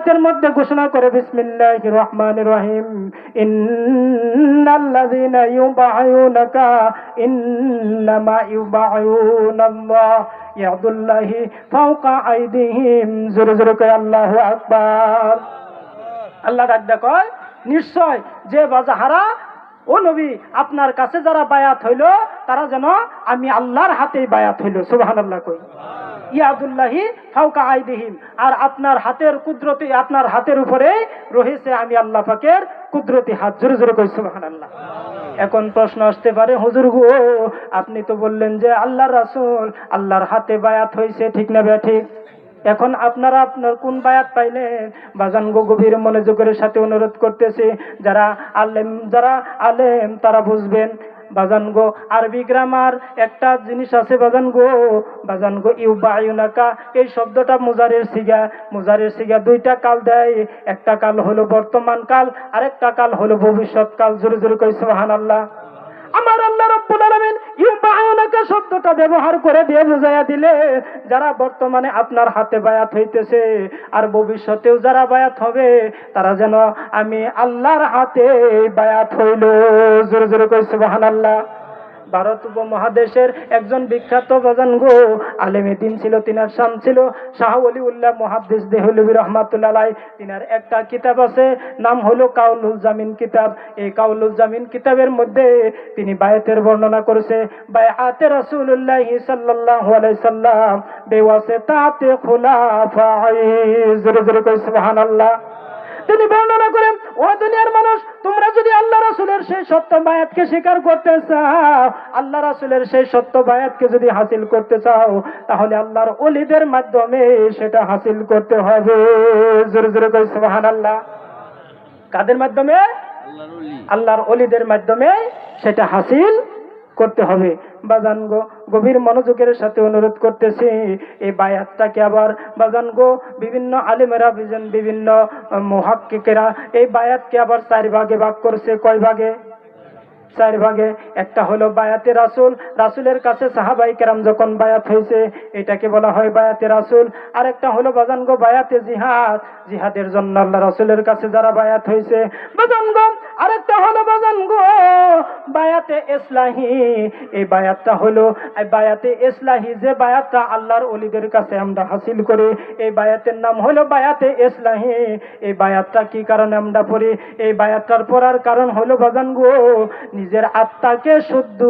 আয়াতের মধ্যে ঘোষণা করে বিসমিল্লাহির রহমানির রহিম, ইন্নাল্লাযীনা ইউবাইউনাকা, ইন্নামা ইউবাইউনাল্লাহ, ইয়াদুল্লাহি ফাওকা আইদিহিম। জোরে জোরে কয়, আল্লাহু আকবার। আল্লাহ কয়, নিশ্চয় যে বাজাহারা, ও নবী, আপনার কাছে যারা বায়াত হইল, তারা যেন আমি আল্লাহর হাতেই বায়াত হইল। সুবহানাল্লাহ কই ইয়াদুল্লাহি ফাউকা আইদিহিম। আর আপনার হাতের কুদরতি আপনার হাতের উপরে রয়েছে আমি আল্লাহ পাকের কুদরতি হাত। জোরে জোরে কই সুবহানাল্লাহ। এখন প্রশ্ন আসতে পারে হুজুর গো আপনি তো বললেন যে আল্লাহর রাসূল আল্লাহর হাতে বায়াত হইছে ঠিক না বে ঠিক? এখন আপনারা আপনার কোন বায়াত পাইলেন? বাজান গো গভীর মনোযোগের সাথে অনুরোধ করতেছি যারা আলেম যারা আলেম তারা বুঝবেন। বাজান গো, আরবি গ্রামার একটা জিনিস আছে বাজান গো। বাজান গো ইউ বায়ুনাকা এই শব্দটা মুজারের সিগা। মুজারের সিগা দুইটা কাল দেয়। একটা কাল হলো বর্তমান কাল, আরেকটা কাল হলো ভবিষ্যৎ কাল। জোরে জোরে কই আল্লাহ আমার আল্লাহ রব্বুল আলামিন শব্দটা ব্যবহার করে দিয়ে বুঝাইয়া দিলে, যারা বর্তমানে আপনার হাতে বায়াত হইতেছে আর ভবিষ্যতেও যারা বায়াত হবে, তারা যেন আমি আল্লাহর হাতে বায়াত হইল। জোরে জোরে বাহান সুবহানাল্লাহ। ভারত উপমহাদেশের একজন বিখ্যাত বাজান গো। আলেমে দিন ছিল, তিনার শাম ছিল। শাহ অলি উল্লাহ মহাদ্দিস দেহলবী রহমাতুল্লাহ তিনার একটা কিতাব আছে, নাম হলো কাউলুল জামিন কিতাব। এই কাউলুল জামিন কিতাবের মধ্যে তিনি বায়াতের বর্ণনা করেছে, বায়াতে রাসূলুল্লাহ সাল্লাল্লাহু আলাইহি সাল্লাম, বেওয়াসে তাতে খুলাফাই জোরে জোরে কই সুবহানাল্লাহ। তিনি বর্ণনা করেন ও দুনিয়ার মানুষ তোমরা যদি আল্লাহ রাসুলের সেই সত্য বায়াতকে স্বীকার করতে চাও আল্লাহ রাসুলের সেই সত্য বায়াতকে যদি হাসিল করতে চাও তাহলে আল্লাহর অলিদের মাধ্যমে সেটা হাসিল করতে হবে। জোরে জোরে কই সুবহানাল্লাহ। কাদের মাধ্যমে? আল্লাহর অলিদের মাধ্যমে সেটা হাসিল করতে হবে। বাজান গো গভীর মনোযোগের সাথে অনুরোধ করতেছি, এই বায়াতটাকে আবার বাজান গো। বিভিন্ন আলিমেরা, বিভিন্ন মহাক্কিকেরা এই বায়াতকে আবার চার ভাগে ভাগ করছে। কয় ভাগে? চার ভাগে, একটা হলো বায়াতে রাসুল, রাসুলের কাছে সাহাবাই কেরাম যখন বায়াত হয়েছে এটাকে বলা হয় বায়াতে রাসুল। আর একটা হলো, বাজান গো বায়াতে জিহাদ, জিহাদের জন্য আল্লাহ রাসুলের কাছে যারা বায়াত হয়েছে বাজান গো, আরেকটা হলো, বাজান গো, বায়াতে ইসলাহি এই বায়াতটা হলো বায়াতে ইসলাহি যে বায়াতটা আল্লাহর অলিদের কাছে আমরা হাসিল করি, এই বায়াতের নাম হলো বায়াতে ইসলাহি এই বায়াতটা কি কারণে আমরা পড়ি? এই বায়াতটার পড়ার কারণ হলো, বাজান গো নিজের আত্মাকে শুদ্ধ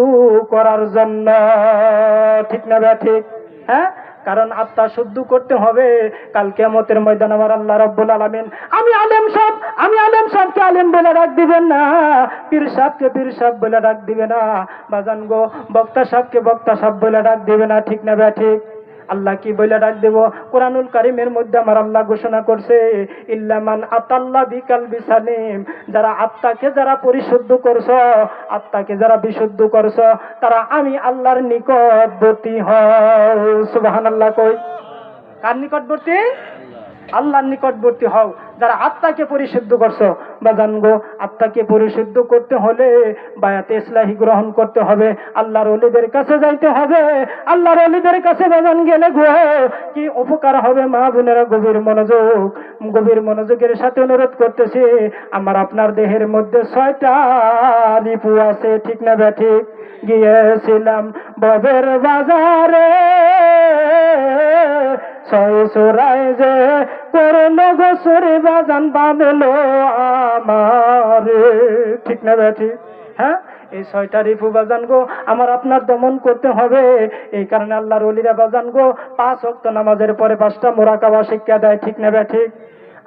করার জন্য। ঠিক না ব্যা হ্যাঁ? কারণ আত্মা শুদ্ধ করতে হবে। কাল কেমতের ময়দান আমার আল্লাহ রব্বুল আলামিন, আমি আলেম সব আমি আলেম সবকে আলেম বলে ডাক দিবেন না। পীর সাহেবকে পীর সাহেব বলে ডাক দিবে না। বাজান গো, বক্তা সাহেবকে বক্তা সাহেব বলে ডাক দিবে না। ঠিক না ব্যা ঠিক? আল্লাহ কি বলে ডাক দেব? কোরআনুল কারিমের মধ্যে আমার আল্লাহ ঘোষণা করছে ইল্লামান আতাল্লা বিকাল বিসানিম যারা আত্মাকে যারা পরিশুদ্ধ করছ, আত্মাকে যারা বিশুদ্ধ করছ, তারা আমি আল্লাহর নিকটবর্তী হও। সুবহানাল্লাহ কই। কার নিকটবর্তী? আল্লাহর নিকটবর্তী হও, যারা আত্মাকে পরিশুদ্ধ করছ। বা জানগো আত্মাকে পরিশুদ্ধ করতে হলে বায়াতে ইসলাহি গ্রহণ করতে হবে। আল্লাহর অলিদের কাছে যাইতে হবে। আল্লাহর অলিদের কাছে বাজান গেলে গো, কি উপকার হবে মা বোনেরা? গভীর মনোযোগ, গভীর মনোযোগের সাথে অনুরোধ করতেছি, আমার আপনার দেহের মধ্যে ছয়টা রিপু আছে, ঠিক না ব্যা ঠিক গিয়েছিলাম ববের বাজারে। ছয় সুরায় যে করল গোসরে বাজান বাঁধলো আমার। ঠিক না ব্যাঠি হ্যাঁ? এই ছয়টা রিফু বাজান গো, আমার আপনার দমন করতে হবে। এই কারণে আল্লাহর অলিরা বাজান গো, পাঁচ অক্ত নামাজের পরে পাঁচটা মোরাকাবা শিক্ষা দেয়। ঠিক না ব্যা ঠিক?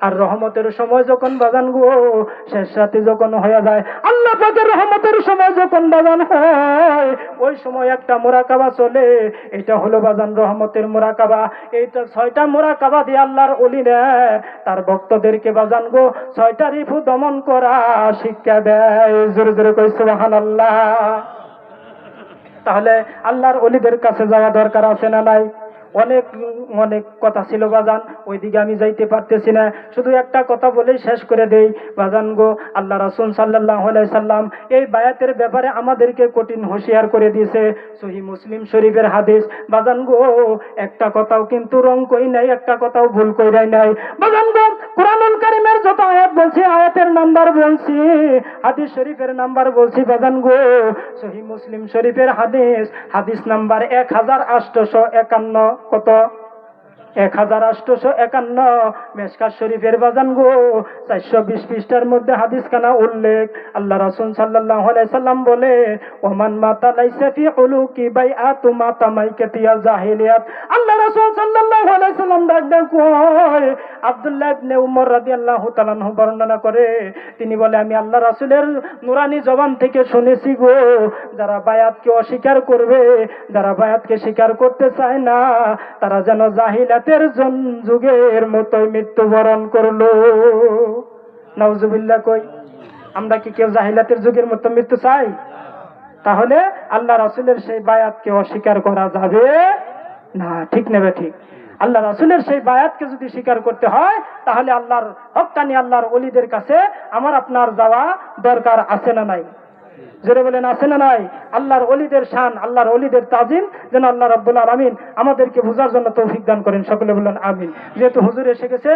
আর রহমতের সময় যখন বাজান গো, শেষ রাতে যখন হয়ে যায়, আল্লাহ পাকের রহমতের সময় যখন বাজান হয়, ওই সময় একটা মোরাকাবা চলে। এটা হলো বাজান রহমতের মোরাকাবা। এইটা ছয়টা মোরাকাবা দিয়ে আল্লাহর অলি নেয়। তার ভক্তদেরকে বাজান গো, ছয়টা রিফু দমন করা শিক্ষা দেয়। জোরে জোরে কই আল্লাহ তাহলে আল্লাহর অলিদের কাছে যাওয়া দরকার আছে না নাই? অনেক অনেক কথা ছিল বাজান, ওইদিকে আমি যাইতে পারতেছি না। শুধু একটা কথা বলেই শেষ করে দেই, বাজান গো, আল্লাহ রাসুল সাল্লাহ সাল্লাম এই বায়াতের ব্যাপারে আমাদেরকে কঠিন হুঁশিয়ার করে দিয়েছে। সহি মুসলিম শরীফের হাদিস। বাজান গো, একটা কথাও কিন্তু রং কই নাই, একটা কথাও ভুল কইরাই নাই। বাজান গো কোরআনুল কারিমের যত আয়াত বলছি, আয়াতের নাম্বার বলছি, হাদিস শরীফের নাম্বার বলছি, বাজান গো, সহি মুসলিম শরীফের হাদিস হাদিস নাম্বার এক হাজার আটশোশো একান্ন, কত? এক হাজার আটশোশো একান্ন। মেসকার শরীফের বাজান গো। চারশো বিশ পৃষ্ঠার মধ্যে হাদিস খানা উল্লেখ। আল্লাহ রাসুল সাল্লাহ সাল্লাম বলে, ওমান মাতা লাইসে ফি উলুকি বাই আতু মাতা মাইকাতিয়া জাহিলিয়াত। আল্লাহ রাসুল সাল্লাহ সাল্লাম ডাক ডাক আব্দুল্লাহ ইবনে উমর রাদিয়াল্লাহু তাআলা আনহু বর্ণনা করে। তিনি বলে, আমি আল্লাহ রাসূলের নুরানি জবান থেকে শুনেছি গো। যারা বায়াতকে অস্বীকার করবে, যারা বায়াতকে স্বীকার করতে চায় না, তারা যেন জাহিলাতের জন যুগের মতোই মৃত্যুবরণ করল। নাউজুবিল্লাহ কই, আমরা কি কেউ জাহিলাতের যুগের মতো মৃত্যু চাই? তাহলে আল্লাহ রাসূলের সেই বায়াতকে অস্বীকার করা যাবে না। ঠিক নেবে ঠিক। আল্লাহ রাসুলের সেই বায়াতকে যদি স্বীকার করতে হয়, তাহলে আল্লাহর হকানি আল্লাহর অলিদের কাছে আমার আপনার যাওয়া দরকার আছে না নাই? জোরে বলেন, আছে না নাই? আল্লাহর অলিদের শান, আল্লাহর অলিদের তাজিম, যেন আল্লাহ রব্বুল আমিন আমাদেরকে বোঝার জন্য তৌফিক দান করেন। সকলে বললেন আমিন। যেহেতু হুজুর এসে গেছে